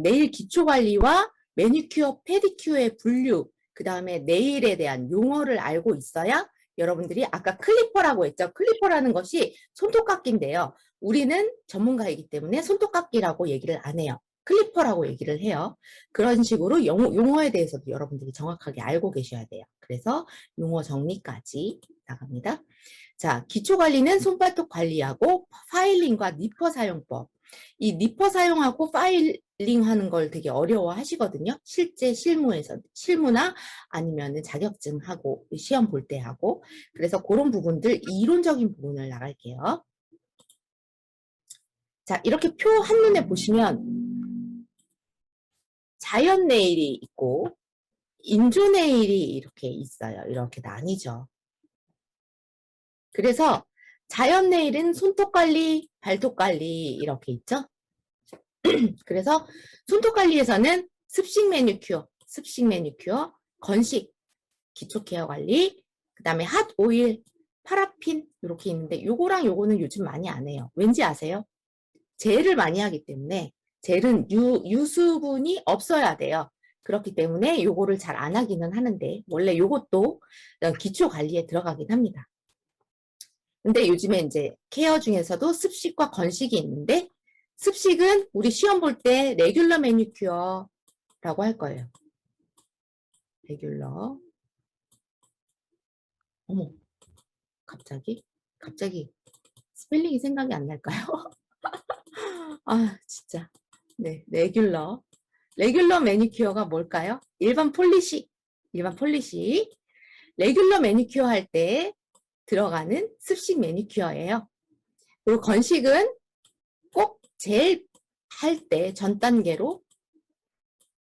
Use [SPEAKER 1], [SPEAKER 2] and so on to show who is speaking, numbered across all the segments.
[SPEAKER 1] 네일 기초 관리와 매니큐어, 페디큐어의 분류, 그 다음에 네일에 대한 용어를 알고 있어야 여러분들이 아까 클리퍼라고 했죠. 클리퍼라는 것이 손톱깎이인데요. 우리는 전문가이기 때문에 손톱깎이라고 얘기를 안 해요. 클리퍼라고 얘기를 해요. 그런 식으로 용어, 용어에 대해서도 여러분들이 정확하게 알고 계셔야 돼요. 그래서 용어 정리까지 나갑니다. 자, 기초 관리는 손발톱 관리하고 파일링과 니퍼 사용법. 이 니퍼 사용하고 파일링 하는 걸 되게 어려워 하시거든요. 실제 실무에서, 실무나 아니면은 자격증하고 시험 볼 때 하고. 그래서 그런 부분들, 이론적인 부분을 나갈게요. 자, 이렇게 표 한눈에 보시면 자연 네일이 있고 인조 네일이 이렇게 있어요. 이렇게 나뉘죠. 그래서 자연 네일은 손톱 관리, 발톱 관리 이렇게 있죠. 그래서 손톱 관리에서는 습식 매니큐어, 습식 매니큐어, 건식, 기초 케어 관리, 그 다음에 핫 오일, 파라핀 이렇게 있는데 요거랑 요거는 요즘 많이 안 해요. 왠지 아세요? 젤을 많이 하기 때문에 젤은 유, 유수분이 없어야 돼요. 그렇기 때문에 요거를 잘 안 하기는 하는데 원래 요것도 기초 관리에 들어가긴 합니다. 근데 요즘에 이제 케어 중에서도 습식과 건식이 있는데 습식은 우리 시험 볼 때 레귤러 매니큐어라고 할 거예요. 레귤러. 어머, 갑자기? 갑자기 스펠링이 생각이 안 날까요? 아, 진짜. 네, 레귤러. 레귤러 매니큐어가 뭘까요? 일반 폴리시. 일반 폴리시. 레귤러 매니큐어 할 때 들어가는 습식 매니큐어예요. 그리고 건식은 꼭 제일 할 때 전 단계로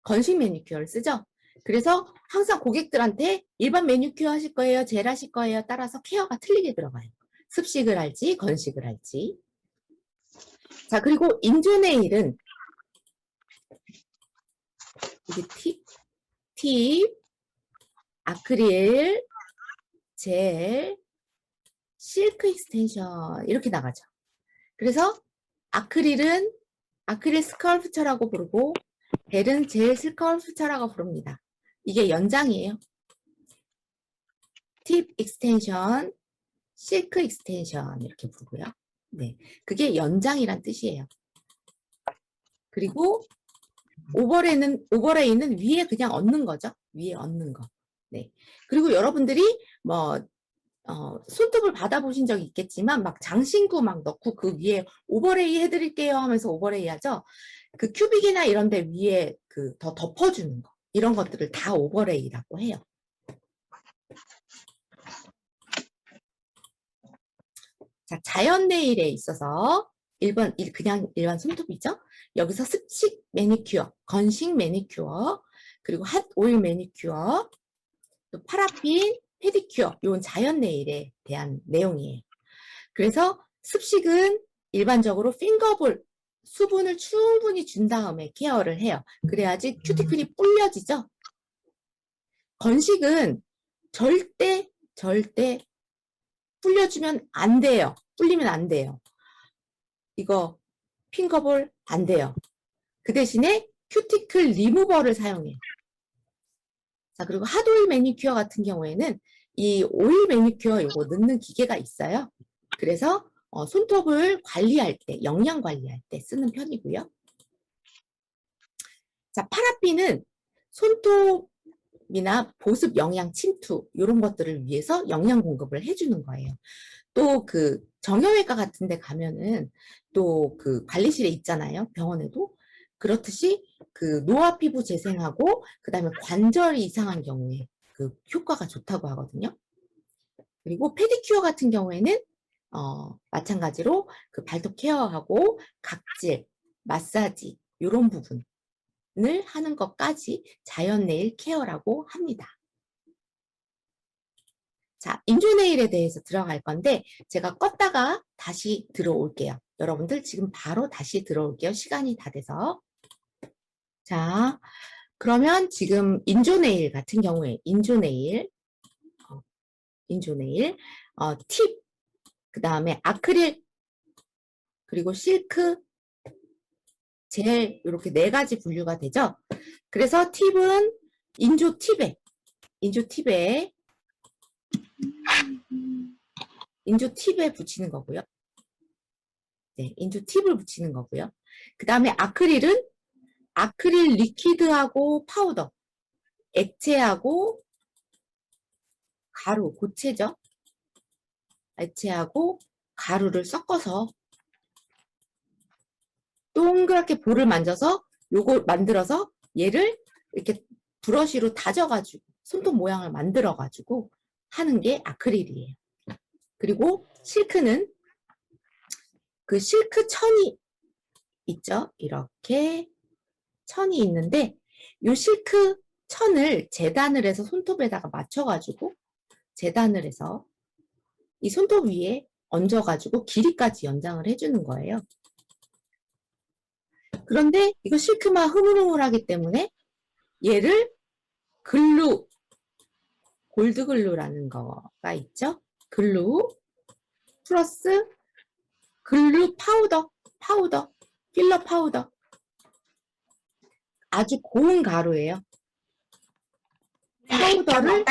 [SPEAKER 1] 건식 매니큐어를 쓰죠. 그래서 항상 고객들한테 일반 매니큐어 하실 거예요, 젤 하실 거예요 따라서 케어가 틀리게 들어가요. 습식을 할지 건식을 할지. 자, 그리고 인조네일은 이게 팁, 팁, 아크릴, 젤, 실크 익스텐션 이렇게 나가죠. 그래서 아크릴은 아크릴 스컬프처라고 부르고 젤은 젤 스컬프처라고 부릅니다. 이게 연장이에요. 팁 익스텐션, 실크 익스텐션 이렇게 부르고요. 네, 그게 연장이란 뜻이에요. 그리고 오버레이는 오버레이는 위에 그냥 얹는 거죠. 위에 얹는 거. 네. 그리고 여러분들이 뭐 어, 손톱을 받아보신 적이 있겠지만 막 장신구 막 넣고 그 위에 오버레이 해드릴게요 하면서 오버레이 하죠. 그 큐빅이나 이런 데 위에 그 더 덮어주는 거 이런 것들을 다 오버레이라고 해요. 자, 자연 네일에 있어서 일반 일- 그냥 일반 손톱이죠. 여기서 습식 매니큐어, 건식 매니큐어, 그리고 핫 오일 매니큐어, 또 파라핀, 페디큐어, 이건 자연 네일에 대한 내용이에요. 그래서 습식은 일반적으로 핑거볼, 수분을 충분히 준 다음에 케어를 해요. 그래야지 큐티클이 불려지죠. 건식은 절대, 절대 불려주면 안 돼요. 불리면 안 돼요. 이거 핑거볼 안 돼요. 그 대신에 큐티클 리무버를 사용해요. 자, 그리고 핫오일 매니큐어 같은 경우에는 이 오일 매니큐어 이거 넣는 기계가 있어요. 그래서 어, 손톱을 관리할 때, 영양 관리할 때 쓰는 편이고요. 자, 파라핀은 손톱이나 보습 영양 침투 이런 것들을 위해서 영양 공급을 해주는 거예요. 또 그 정형외과 같은 데 가면은 또 그 관리실에 있잖아요. 병원에도. 그렇듯이 그 노화 피부 재생하고 그다음에 관절이 이상한 경우에 그 효과가 좋다고 하거든요. 그리고 페디큐어 같은 경우에는 어, 마찬가지로 그 발톱 케어하고 각질, 마사지 이런 부분을 하는 것까지 자연 네일 케어라고 합니다. 자, 인조 네일에 대해서 들어갈 건데 제가 껐다가 다시 들어올게요. 여러분들 지금 바로 다시 들어올게요. 시간이 다 돼서. 자, 그러면 지금 인조네일 같은 경우에 인조네일, 어, 인조네일, 어, 팁, 그 다음에 아크릴, 그리고 실크, 젤 이렇게 네 가지 분류가 되죠. 그래서 팁은 인조 팁에, 인조 팁에, 인조 팁에 붙이는 거고요. 네, 인조 팁을 붙이는 거고요. 그 다음에 아크릴은 아크릴 리퀴드하고 파우더, 액체하고 가루, 고체죠. 액체하고 가루를 섞어서 동그랗게 볼을 만져서 요걸 만들어서 얘를 이렇게 브러쉬로 다져가지고 손톱 모양을 만들어가지고 하는 게 아크릴이에요. 그리고 실크는 그 실크 천이 있죠. 이렇게 천이 있는데 요 실크 천을 재단을 해서 손톱에다가 맞춰가지고 재단을 해서 이 손톱 위에 얹어가지고 길이까지 연장을 해주는 거예요. 그런데 이거 실크만 흐물흐물하기 때문에 얘를 글루, 골드글루라는 거가 있죠. 글루 플러스 글루 파우더, 파우더, 필러 파우더. 아주 고운 가루예요. 파우더를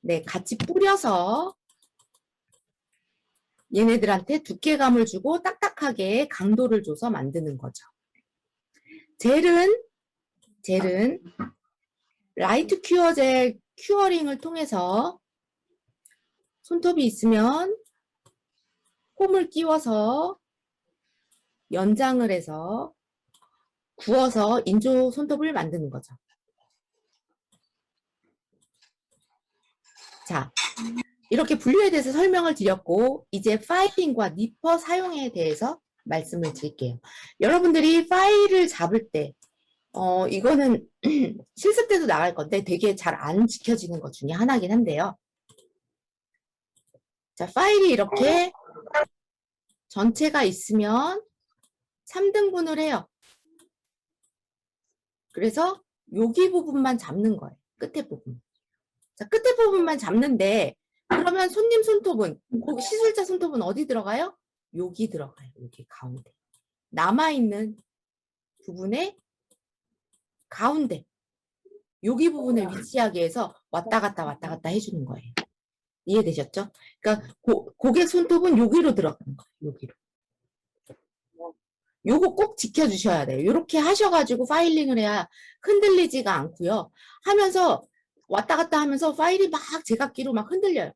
[SPEAKER 1] 네, 같이 뿌려서 얘네들한테 두께감을 주고 딱딱하게 강도를 줘서 만드는 거죠. 젤은 젤은 라이트 큐어 젤 큐어링을 통해서 손톱이 있으면 홈을 끼워서 연장을 해서 구워서 인조 손톱을 만드는 거죠. 자, 이렇게 분류에 대해서 설명을 드렸고 이제 파일링과 니퍼 사용에 대해서 말씀을 드릴게요. 여러분들이 파일을 잡을 때 어, 이거는 실습 때도 나갈 건데 되게 잘 안 지켜지는 것 중에 하나긴 한데요. 자, 파일이 이렇게 전체가 있으면 3등분을 해요. 그래서 여기 부분만 잡는 거예요. 끝에 부분. 자, 끝에 부분만 잡는데 그러면 손님 손톱은 거기 시술자 손톱은 어디 들어가요? 여기 들어가요. 여기 가운데. 남아있는 부분에 가운데. 여기 부분을 위치하게 해서 왔다 갔다 왔다 갔다 해주는 거예요. 이해되셨죠? 그러니까 고, 고객 손톱은 여기로 들어가는 거예요. 여기로. 요거 꼭 지켜주셔야 돼요. 이렇게 하셔가지고 파일링을 해야 흔들리지가 않고요. 하면서 왔다 갔다 하면서 파일이 막 제각기로 막 흔들려요.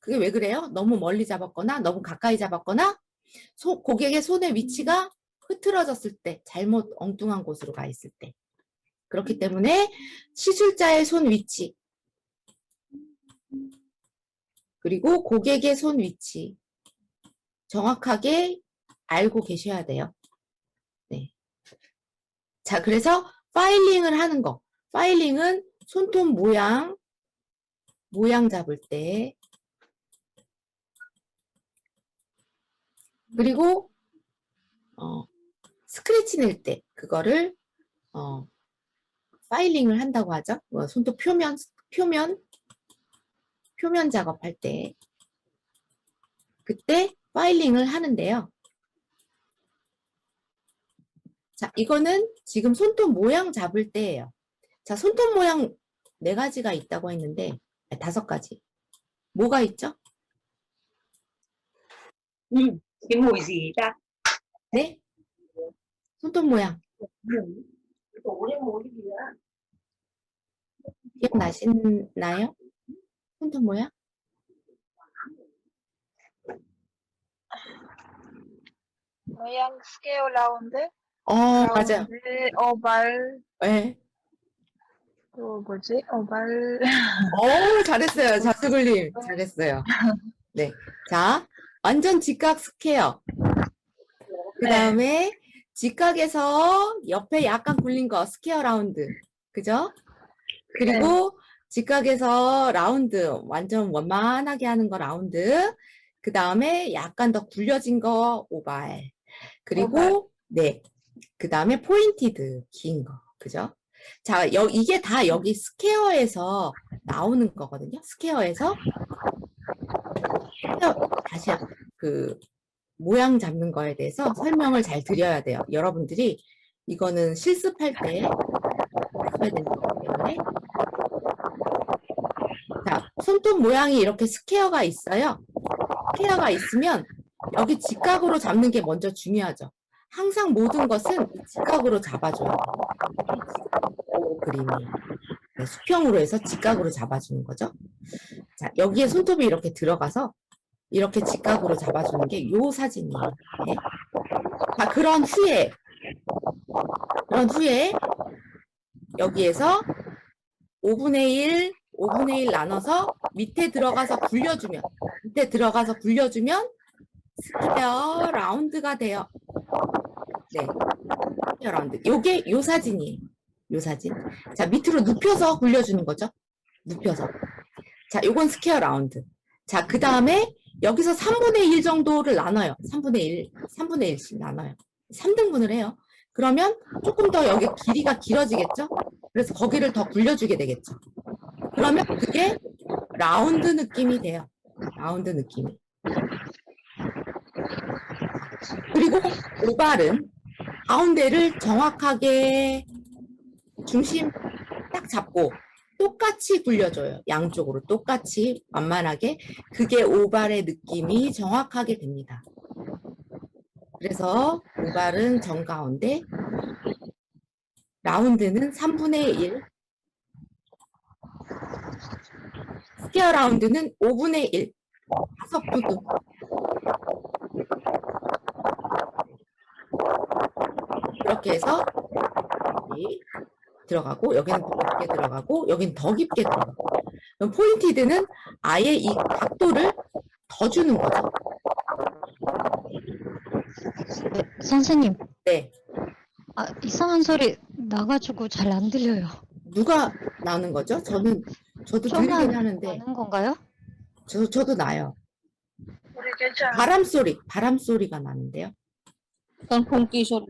[SPEAKER 1] 그게 왜 그래요? 너무 멀리 잡았거나 너무 가까이 잡았거나 소- 고객의 손의 위치가 흐트러졌을 때 잘못 엉뚱한 곳으로 가 있을 때 그렇기 때문에 시술자의 손 위치 그리고 고객의 손 위치 정확하게 알고 계셔야 돼요. 네. 자, 그래서 파일링을 하는 거. 파일링은 손톱 모양, 모양 잡을 때, 그리고, 어, 스크래치 낼 때, 그거를, 어, 파일링을 한다고 하죠. 뭐 손톱 표면, 표면, 표면 작업할 때, 그때 파일링을 하는데요. 자, 이거는 지금 손톱 모양 잡을 때예요. 자, 손톱 모양 네 가지가 있다고 했는데, 아니, 다섯 가지. 뭐가 있죠?
[SPEAKER 2] mùi gì ta
[SPEAKER 1] 네? 손톱 모양.
[SPEAKER 2] Ủa, gì đó
[SPEAKER 1] 기억나시나요? 손톱 모양?
[SPEAKER 3] 모양 스퀘어 라운드,
[SPEAKER 1] 어, 맞아요.
[SPEAKER 3] 라운드, 오발,
[SPEAKER 1] 네.
[SPEAKER 3] 또 뭐지? 오발.
[SPEAKER 1] 오, 잘했어요. 자수글님. 잘했어요. 네. 자, 완전 직각 스퀘어. 그 다음에 직각에서 옆에 약간 굴린 거 스퀘어 라운드. 그죠? 그리고 직각에서 라운드. 완전 원만하게 하는 거 라운드. 그 다음에 약간 더 굴려진 거 오발. 그리고 네. 그 다음에 포인티드 긴 거. 그죠? 자, 여, 이게 다 여기 스퀘어에서 나오는 거거든요. 스퀘어에서 스퀘어, 다시 한- 그 모양 잡는 거에 대해서 설명을 잘 드려야 돼요. 여러분들이 이거는 실습할 때 써야 되는 거기 때문에 자, 손톱 모양이 이렇게 스퀘어가 있어요. 스퀘어가 있으면 여기 직각으로 잡는 게 먼저 중요하죠. 항상 모든 것은 직각으로 잡아줘야 돼요. 그림이. 네, 수평으로 해서 직각으로 잡아주는 거죠. 자, 여기에 손톱이 이렇게 들어가서 이렇게 직각으로 잡아주는 게 요 사진이에요. 네. 자, 그런 후에, 그런 후에 여기에서 5분의 1, 5분의 1 나눠서 밑에 들어가서 굴려주면, 밑에 들어가서 굴려주면 스퀘어 라운드가 돼요. 네. 스퀘어 라운드. 요게 요 사진이에요. 요 사진. 자, 밑으로 눕혀서 굴려주는 거죠. 눕혀서. 자, 요건 스퀘어 라운드. 자, 그 다음에 여기서 3분의 1 정도를 나눠요. 3분의 1, 3분의 1씩 나눠요. 3등분을 해요. 그러면 조금 더 여기 길이가 길어지겠죠? 그래서 거기를 더 굴려주게 되겠죠. 그러면 그게 라운드 느낌이 돼요. 라운드 느낌이. 그리고 오발은 가운데를 정확하게 중심 딱 잡고 똑같이 굴려줘요. 양쪽으로 똑같이 완만하게. 그게 오발의 느낌이 정확하게 됩니다. 그래서 오발은 정가운데, 라운드는 3분의 1, 스퀘어 라운드는 5분의 1, 다섯 부분. 이렇게 해서 들어가고 여기는 더 깊게 들어가고 여기는 더 깊게 들어가고 그럼 포인티드는 아예 이 각도를 더 주는 거죠.
[SPEAKER 4] 네, 선생님,
[SPEAKER 1] 네.
[SPEAKER 4] 아, 이상한 소리 나가지고 잘 안 들려요.
[SPEAKER 1] 누가 나는 거죠? 저는 저도 들리긴
[SPEAKER 4] 저만
[SPEAKER 1] 하는데
[SPEAKER 4] 나는 건가요?
[SPEAKER 1] 저 저도 나요.
[SPEAKER 3] 우리 괜찮아.
[SPEAKER 1] 바람 소리, 바람 소리가 나는데요.
[SPEAKER 2] 전 공기 소리.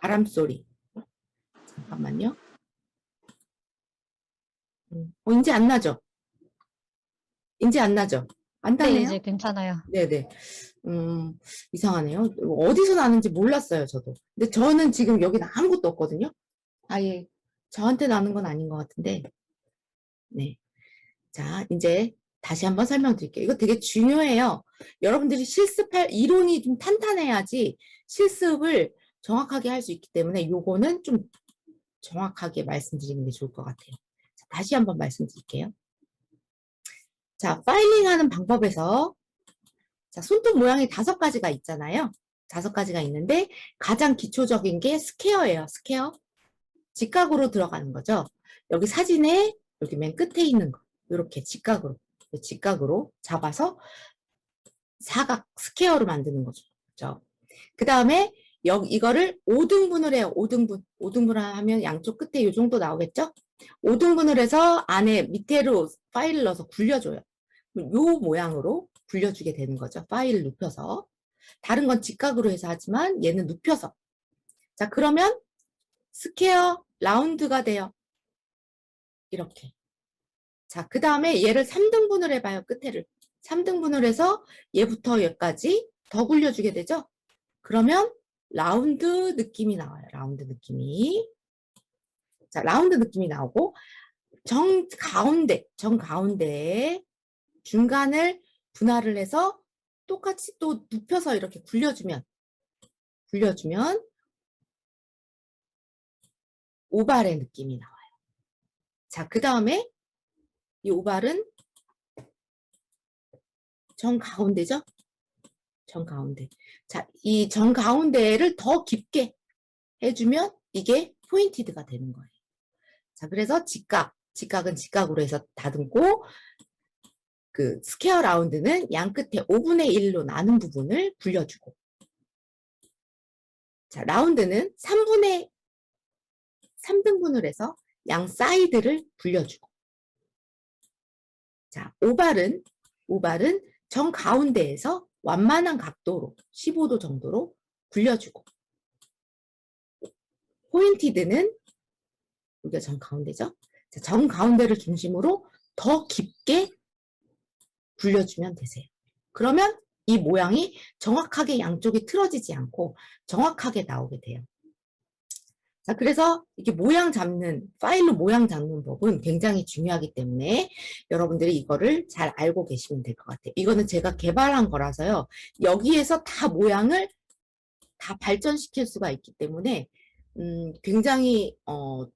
[SPEAKER 1] 바람 소리. 잠깐만요. 음, 어, 이제 안 나죠? 이제 안 나죠? 안
[SPEAKER 4] 네,
[SPEAKER 1] 나네요?
[SPEAKER 4] 이제 괜찮아요.
[SPEAKER 1] 네네. 음, 이상하네요. 어디서 나는지 몰랐어요, 저도. 근데 저는 지금 여기는 아무것도 없거든요. 아예 저한테 나는 건 아닌 것 같은데. 네. 자, 이제 다시 한번 설명드릴게요. 이거 되게 중요해요. 여러분들이 실습할, 이론이 좀 탄탄해야지 실습을 정확하게 할 수 있기 때문에 요거는 좀 정확하게 말씀드리는 게 좋을 것 같아요. 자, 다시 한번 말씀드릴게요. 자, 파일링 하는 방법에서 자, 손톱 모양이 다섯 가지가 있잖아요. 다섯 가지가 있는데 가장 기초적인 게 스퀘어예요. 스퀘어. 직각으로 들어가는 거죠. 여기 사진에 여기 맨 끝에 있는 거. 이렇게 직각으로. 직각으로 잡아서 사각 스퀘어로 만드는 거죠. 그죠? 그 다음에 여기 이거를 5등분을 해요. 5등분. 5등분을 하면 양쪽 끝에 이 정도 나오겠죠? 5등분을 해서 안에 밑에로 파일을 넣어서 굴려줘요. 요 모양으로 굴려주게 되는 거죠. 파일을 눕혀서. 다른 건 직각으로 해서 하지만 얘는 눕혀서. 자, 그러면 스퀘어 라운드가 돼요. 이렇게. 자, 그 다음에 얘를 3등분을 해봐요. 끝에를. 3등분을 해서 얘부터 여기까지 더 굴려주게 되죠. 그러면 라운드 느낌이 나와요. 라운드 느낌이. 자, 라운드 느낌이 나오고 정 가운데, 정 가운데에 중간을 분할을 해서 똑같이 또 눕혀서 이렇게 굴려주면 굴려주면 오발의 느낌이 나와요. 자, 그 다음에 이 오발은 정 가운데죠? 정 가운데. 자, 이 정 가운데를 더 깊게 해주면 이게 포인티드가 되는 거예요. 자, 그래서 직각, 직각은 직각으로 해서 다듬고 그 스퀘어 라운드는 양 끝에 5분의 1로 나눈 부분을 굴려주고 자, 라운드는 3분의 3등분을 해서 양 사이드를 굴려주고 자, 오발은 오발은 정 가운데에서 완만한 각도로 15도 정도로 굴려주고 포인티드는 여기가 정 가운데죠. 자, 정 가운데를 중심으로 더 깊게 굴려주면 되세요. 그러면 이 모양이 정확하게 양쪽이 틀어지지 않고 정확하게 나오게 돼요. 자, 그래서 이렇게 모양 잡는, 파일로 모양 잡는 법은 굉장히 중요하기 때문에 여러분들이 이거를 잘 알고 계시면 될 것 같아요. 이거는 제가 개발한 거라서요. 여기에서 다 모양을 다 발전시킬 수가 있기 때문에, 음, 굉장히, 어,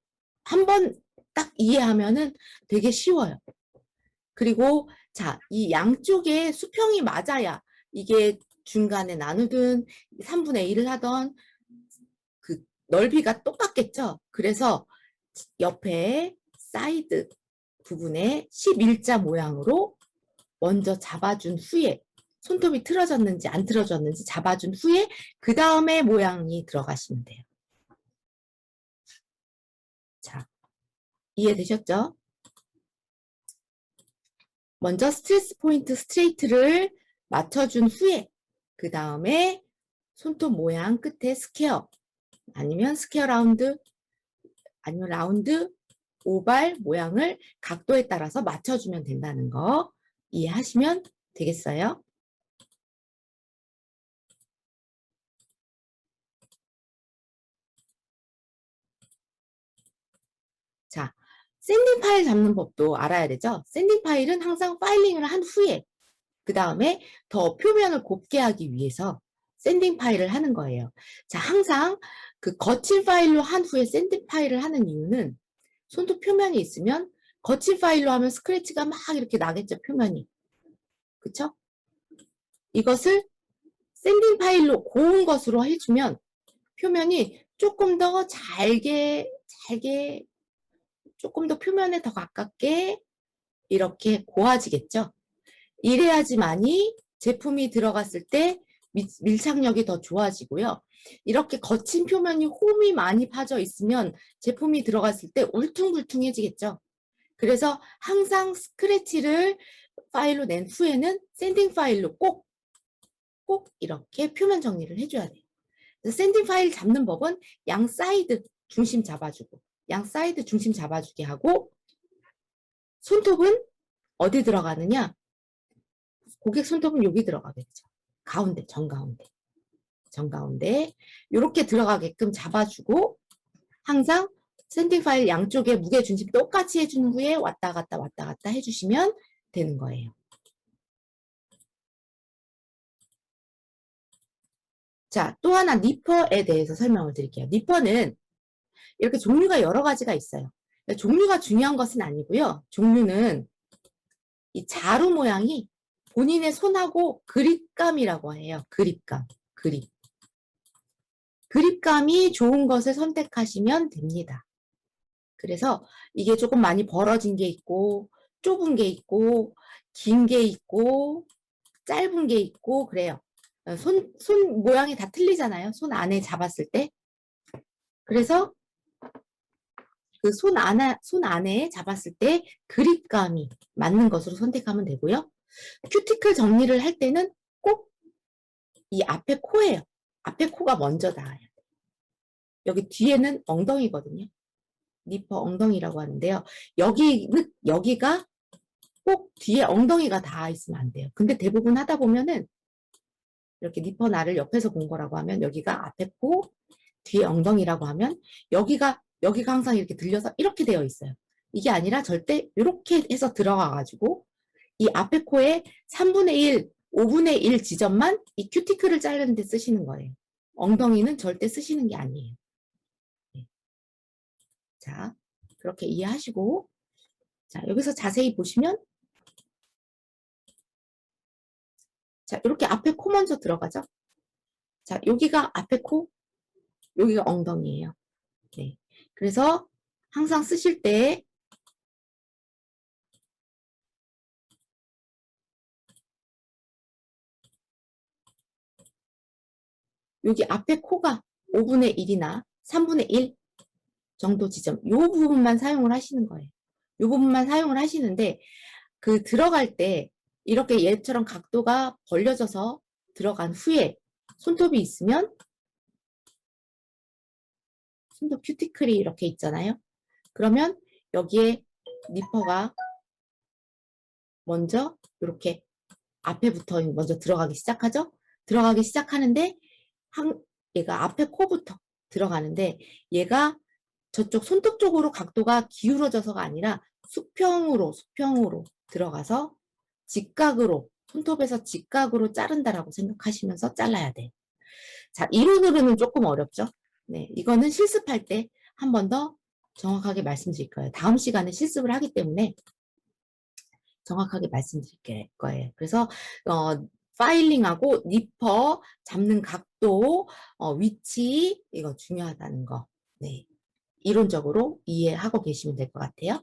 [SPEAKER 1] 한번 딱 이해하면은 되게 쉬워요. 그리고, 자, 이 양쪽에 수평이 맞아야 이게 중간에 나누든 3분의 1을 하던 그 넓이가 똑같겠죠? 그래서 옆에 사이드 부분에 11자 모양으로 먼저 잡아준 후에 손톱이 틀어졌는지 안 틀어졌는지 잡아준 후에 그 다음에 모양이 들어가시면 돼요. 자, 이해되셨죠? 먼저 스트레스 포인트 스트레이트를 맞춰준 후에 그 다음에 손톱 모양 끝에 스퀘어 아니면 스퀘어 라운드 아니면 라운드 오발 모양을 각도에 따라서 맞춰주면 된다는 거 이해하시면 되겠어요? 자, 샌딩 파일 잡는 법도 알아야 되죠? 샌딩 파일은 항상 파일링을 한 후에 그 다음에 더 표면을 곱게 하기 위해서 샌딩 파일을 하는 거예요. 자, 항상 그 거친 파일로 한 후에 샌딩 파일을 하는 이유는 손톱 표면이 있으면 거친 파일로 하면 스크래치가 막 이렇게 나겠죠, 표면이. 그쵸? 이것을 샌딩 파일로 고운 것으로 해주면 표면이 조금 더 잘게, 잘게, 조금 더 표면에 더 가깝게 이렇게 고와지겠죠? 이래야지만이 제품이 들어갔을 때 밀- 밀착력이 더 좋아지고요. 이렇게 거친 표면이 홈이 많이 파져 있으면 제품이 들어갔을 때 울퉁불퉁해지겠죠. 그래서 항상 스크래치를 파일로 낸 후에는 샌딩 파일로 꼭, 꼭 이렇게 표면 정리를 해줘야 돼요. 샌딩 파일 잡는 법은 양 사이드 중심 잡아주고, 양 사이드 중심 잡아주게 하고, 손톱은 어디 들어가느냐? 고객 손톱은 여기 들어가겠죠. 가운데, 정가운데. 정 가운데. 이렇게 들어가게끔 잡아주고, 항상 샌딩 파일 양쪽에 무게 중심 똑같이 해준 후에 왔다 갔다 왔다 갔다 해주시면 되는 거예요. 자, 또 하나 니퍼에 대해서 설명을 드릴게요. 니퍼는 이렇게 종류가 여러 가지가 있어요. 종류가 중요한 것은 아니고요. 종류는 이 자루 모양이 본인의 손하고 그립감이라고 해요. 그립감, 그립. 그립감이 좋은 것을 선택하시면 됩니다. 그래서 이게 조금 많이 벌어진 게 있고, 좁은 게 있고, 긴 게 있고, 짧은 게 있고, 그래요. 어, 손, 손 모양이 다 틀리잖아요. 손 안에 잡았을 때. 그래서 그 손 안에, 손 안에 잡았을 때 그립감이 맞는 것으로 선택하면 되고요. 큐티클 정리를 할 때는 꼭 이 앞에 코예요. 앞에 코가 먼저 닿아요. 여기 뒤에는 엉덩이거든요. 니퍼 엉덩이라고 하는데요. 여기는, 여기가 꼭 뒤에 엉덩이가 닿아 있으면 안 돼요. 근데 대부분 하다 보면은 이렇게 니퍼 나를 옆에서 본 거라고 하면 여기가 앞에 코, 뒤에 엉덩이라고 하면 여기가, 여기가 항상 이렇게 들려서 이렇게 되어 있어요. 이게 아니라 절대 이렇게 해서 들어가가지고 이 앞에 코에 3분의 1, 5분의 1 지점만 이 큐티클을 자르는 데 쓰시는 거예요. 엉덩이는 절대 쓰시는 게 아니에요. 네. 자, 그렇게 이해하시고, 자, 여기서 자세히 보시면, 자, 이렇게 앞에 코 먼저 들어가죠? 자, 여기가 앞에 코, 여기가 엉덩이에요. 네. 그래서 항상 쓰실 때, 여기 앞에 코가 5분의 1이나 3분의 1 정도 지점, 이 부분만 사용을 하시는 거예요. 이 부분만 사용을 하시는데, 그 들어갈 때 이렇게 얘처럼 각도가 벌려져서 들어간 후에 손톱이 있으면 손톱 큐티클이 이렇게 있잖아요. 그러면 여기에 니퍼가 먼저 이렇게 앞에 있는 먼저 들어가기 시작하죠. 들어가기 시작하는데 한 얘가 앞에 코부터 들어가는데 얘가 저쪽 손톱 쪽으로 각도가 기울어져서가 아니라 수평으로 수평으로 들어가서 직각으로 손톱에서 직각으로 자른다라고 생각하시면서 잘라야 돼요. 자, 이론으로는 조금 어렵죠? 네, 이거는 실습할 때 한 번 더 정확하게 말씀드릴 거예요. 다음 시간에 실습을 하기 때문에 정확하게 말씀드릴 거예요. 그래서 어, 파일링하고 니퍼 잡는 각도, 어, 위치 이거 중요하다는 거. 네. 이론적으로 이해하고 계시면 될 것 같아요.